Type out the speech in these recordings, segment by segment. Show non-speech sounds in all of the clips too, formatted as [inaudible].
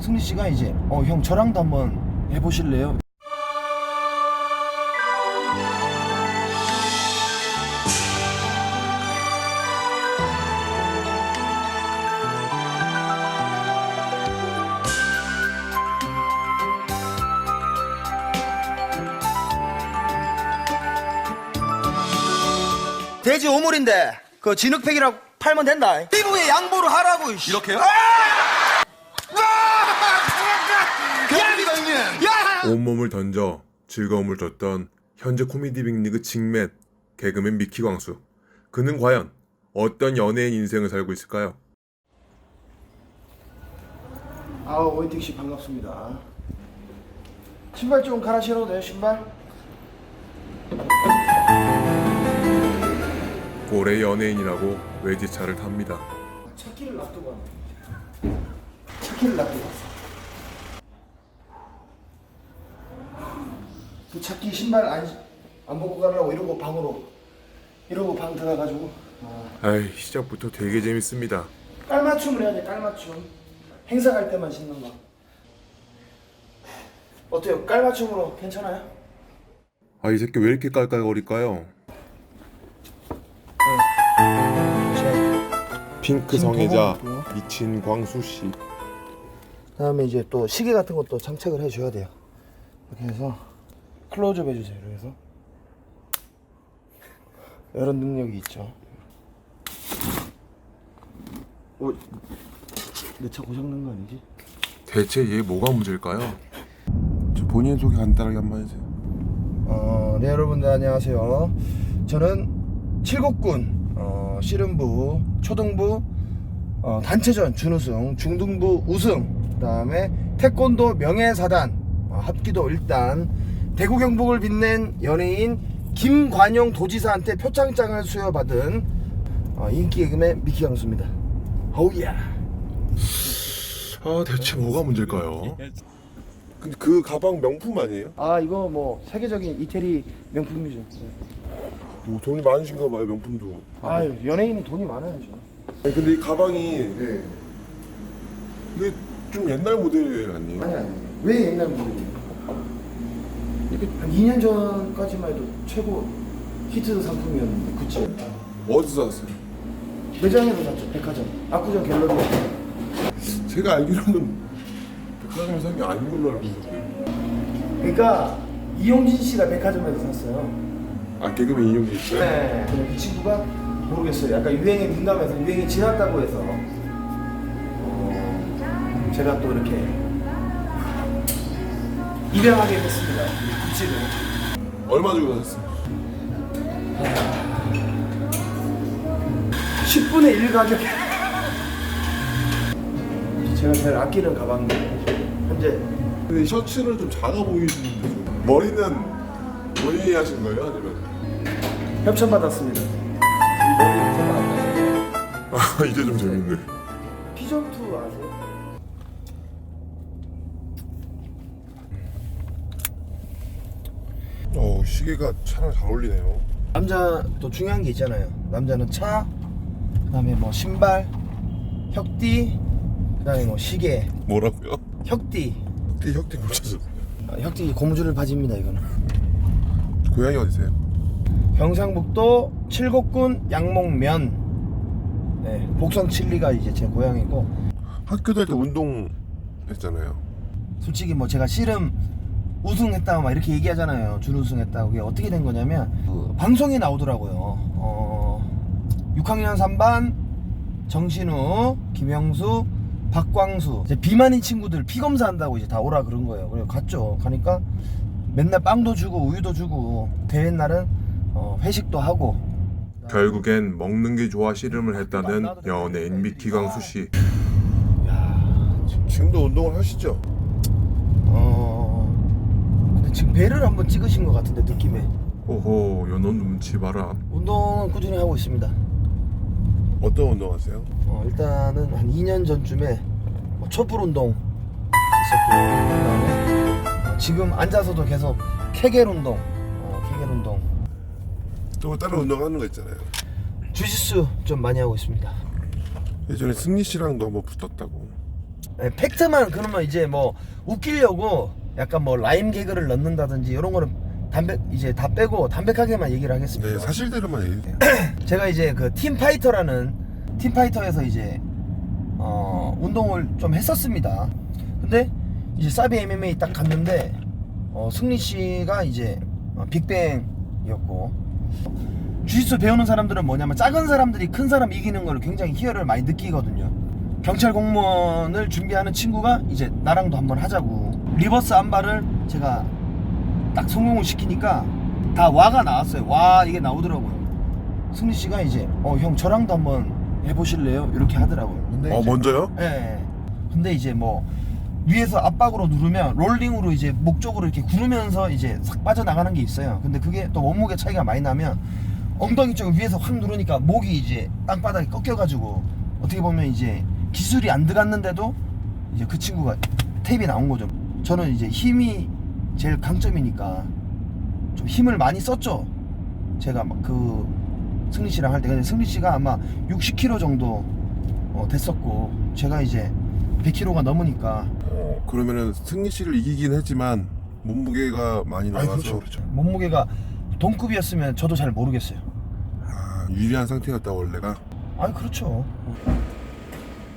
승리 씨가 이제 어 형 저랑도 한번 해보실래요? 돼지 오물인데 그 진흙팩이라고 팔면 된다. 피부에 양보를 하라고. 이씨. 이렇게요? 야! 온몸을 던져 즐거움을 줬던 현재 코미디 빅리그 직맨 개그맨 미키 광수. 그는 과연 어떤 연예인 인생을 살고 있을까요? 아우 오인택 씨 반갑습니다. 신발 좀 갈아 신어도 돼요 신발? 고래 연예인이라고 외제차를 탑니다. 차키를 놔두고 왔네. 차키를 놔두고 왔어. 그 차키 신발 안, 안 벗고 가려고 이러고 방으로 이러고 방 들어가가지고 아, 아이 시작부터 되게 재밌습니다. 깔맞춤을 해야 돼 깔맞춤 행사 갈 때만 신는 거 어때요 깔맞춤으로 괜찮아요? 아 이 새끼 왜 이렇게 깔깔거릴까요? 핑크 성애자 미친 광수 씨. 그다음에 이제 또 시계 같은 것도 장착을 해줘야 돼요. 이렇게 해서 클로즈업 해주세요. 이렇게 해서 이런 능력이 있죠. 어, 내차 고장난 거 아니지? 대체 얘 뭐가 문제일까요? 저 본인 소개 간단하게 한 번 해주세요. 어, 네 여러분들 안녕하세요. 저는 칠곡군 어, 씨름부, 초등부 어, 단체전 준우승, 중등부 우승, 그 다음에 태권도 명예사단 어, 합기도 1단, 대구 경북을 빛낸 연예인 김관영 도지사한테 표창장을 수여받은 어, 인기 개그맨 미키 강수입니다. 오우야. 아 대체 뭐가 문제일까요? 근데 그 가방 명품 아니에요? 아 이거 뭐 세계적인 이태리 명품이죠. 뭐 돈이 많으신가 봐요 명품도. 아 연예인은 돈이 많아야죠. 아니, 근데 이 가방이 이게 좀 옛날 모델 아니에요? 아니 아니 왜 옛날 모델이에요? 이렇게 한 2년 전까지만 해도 최고 히트 상품이었는데 구찌 어디서 샀어요? 매장에서 샀죠 백화점 압구정 갤러리 제가 알기로는 백화점에서 산게 아닌 걸로 알고 있는데. 그러니까 이용진 씨가 백화점에서 샀어요 아 개그맨 이용기 있어요? 네. 근데 그 친구가 모르겠어요. 약간 유행에 민감해서 유행이 지났다고 해서. 어, 제가 또 이렇게 입양하게 됐습니다. 이 구찌를 얼마 주고 샀어요? 10분의 1 가격에 제가 제일 아끼는 가방인데 현재. 근데 셔츠는 좀 작아 보이시는데 좀. 머리는 본인이 하신 거예요? 아니면? 협찬 받았습니다. 아 [laughs] 이제 좀 재밌네. 피전 투 아세요? 어 시계가 차랑 잘 어울리네요. 남자 또 중요한 게 있잖아요. 남자는 차, 그다음에 뭐 신발, 혁띠, 그다음에 뭐 시계, 뭐라고요? 혁띠. 흑띠 혁띠 고쳐서. 아, 혁띠 고무줄 바지입니다 이거는. 고향이 어디세요? 경상북도 칠곡군 양목면. 네, 복성 칠리가 이제 제 고향이고 학교 다닐 때 운동 했잖아요. 솔직히 뭐 제가 씨름 우승했다고 막 이렇게 얘기하잖아요. 준우승했다고. 그게 어떻게 된 거냐면 그 방송에 나오더라고요. 어, 6학년 3반 정신우, 김영수, 박광수 이제 비만인 친구들 피 검사한다고 이제 다 오라 그런 거예요. 그래서 갔죠. 가니까 맨날 빵도 주고 우유도 주고 대회 날은 어, 회식도 하고 결국엔 먹는 게 좋아 씨름을 했다는 연예인 미키 강수 씨. 지금도 운동을 하시죠? 어 근데 지금 배를 한번 찍으신 것 같은데 느낌에 오호 연원 눈치 봐라. 운동은 꾸준히 하고 있습니다. 어떤 운동 하세요? 어, 일단은 한 2년 전쯤에 뭐 촛불 운동 지금 앉아서도 계속 케겔 운동, 어, 케겔 운동. 또 다른 운동 하는 거 있잖아요. 주짓수 좀 많이 하고 있습니다. 예전에 승리 씨랑도 한번 붙었다고. 네, 팩트만 그러면 이제 뭐 웃기려고 약간 뭐 라임 개그를 넣는다든지 이런 거는 담백 이제 다 빼고 담백하게만 얘기를 하겠습니다. 네, 사실대로만 얘기해요. [clears throat] 제가 이제 그 팀파이터라는 팀파이터에서 이제 어 운동을 좀 했었습니다. 근데 이제 사비 MMA 딱 갔는데 어 승리 씨가 이제 어, 빅뱅이었고 주짓수 배우는 사람들은 뭐냐면 작은 사람들이 큰 사람 이기는 걸 굉장히 희열을 많이 느끼거든요. 경찰 공무원을 준비하는 친구가 이제 나랑도 한번 하자고 리버스 안발을 제가 딱 성공을 시키니까 다 와가 나왔어요. 와 이게 나오더라고요. 승리 씨가 이제 어 형 저랑도 한번 해보실래요? 이렇게 하더라고요. 근데 어, 이제- 먼저요? 예, 예. 근데 이제 뭐 위에서 압박으로 누르면 롤링으로 이제 목 쪽으로 이렇게 구르면서 이제 싹 빠져나가는 게 있어요. 근데 그게 또 몸무게 차이가 많이 나면 엉덩이 쪽을 위에서 확 누르니까 목이 이제 땅바닥에 꺾여가지고 어떻게 보면 이제 기술이 안 들어갔는데도 이제 그 친구가 테이프에 나온 거죠. 저는 이제 힘이 제일 강점이니까 좀 힘을 많이 썼죠. 제가 막 그 승리 씨랑 할 때 근데 승리 씨가 아마 60kg 정도 어, 됐었고 제가 이제 100kg가 넘으니까 어, 그러면은 승리 씨를 이기긴 했지만 몸무게가 많이 나가서 그렇죠, 그렇죠. 몸무게가 동급이었으면 저도 잘 모르겠어요. 아, 유리한 상태였다 원래가. 아니 그렇죠.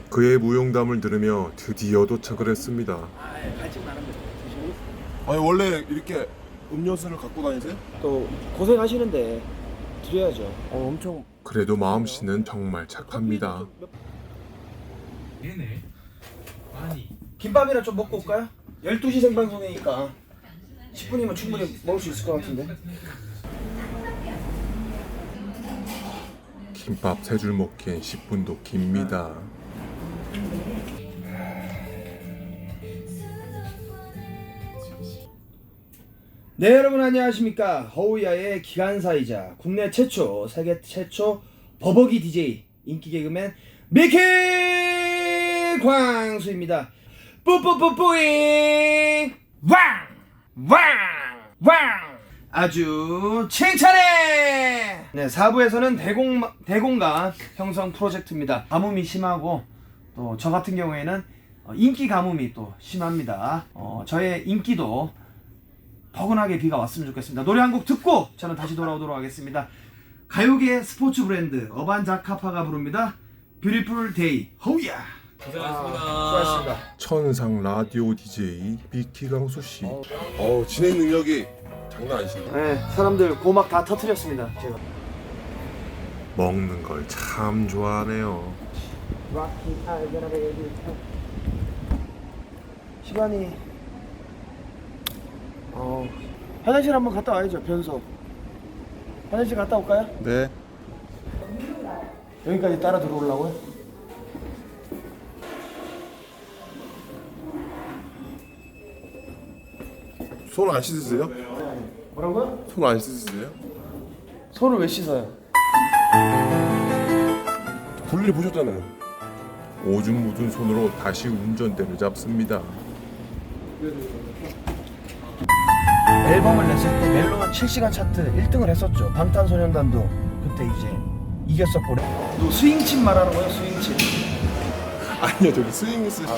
그의 무용담을 들으며 드디어 도착을 했습니다. 아니 원래 이렇게 음료수를 갖고 다니세요? 또 고생하시는데 드려야죠. 어, 엄청 그래도 마음 씨는 정말 착합니다. 얘네 아니 김밥이나 좀 먹고 올까요? 12시 생방송이니까 10분이면 충분히 먹을 수 있을 것 같은데. 김밥 세 줄 먹기엔 10분도 깁니다. 네 여러분 안녕하십니까 허우야의 기관사이자 국내 최초 세계 최초 버버기 DJ 인기 개그맨 미키 광수입니다. 뿌뿌뿌뿌잉. 왕 왕 왕. 아주 칭찬해. 네 4부에서는 대공, 대공감 형성 프로젝트입니다. 가뭄이 심하고 또 저 같은 경우에는 어, 인기 가뭄이 또 심합니다. 어, 저의 인기도 버근하게 비가 왔으면 좋겠습니다. 노래 한 곡 듣고 저는 다시 돌아오도록 하겠습니다. 가요계 스포츠 브랜드 어반자카파가 부릅니다. 뷰티풀 데이 호우야. 고생하셨습니다. 수고하셨습니다. 천상 라디오 DJ 미키강수 씨. 어 진행 능력이 장난 아니시네. 네, 사람들 고막 다 터트렸습니다. 제가. 먹는 걸 참 좋아하네요. 시간이 어 화장실 한번 갔다 와야죠. 변소. 화장실 갔다 올까요? 네. 여기까지 따라 들어오려고요? 손 안 씻으세요? 뭐라고요? 손 안 씻으세요? 손을 왜 씻어요? 볼일 보셨잖아요. 오줌 묻은 손으로 다시 운전대를 잡습니다. 앨범을 냈을 때 멜론 실시간 차트 1등을 했었죠. 방탄소년단도 그때 이제 이겼었고. 너 스윙칩 말하는 거야, 스윙칩. 아니요 저기 스윙 있으시고.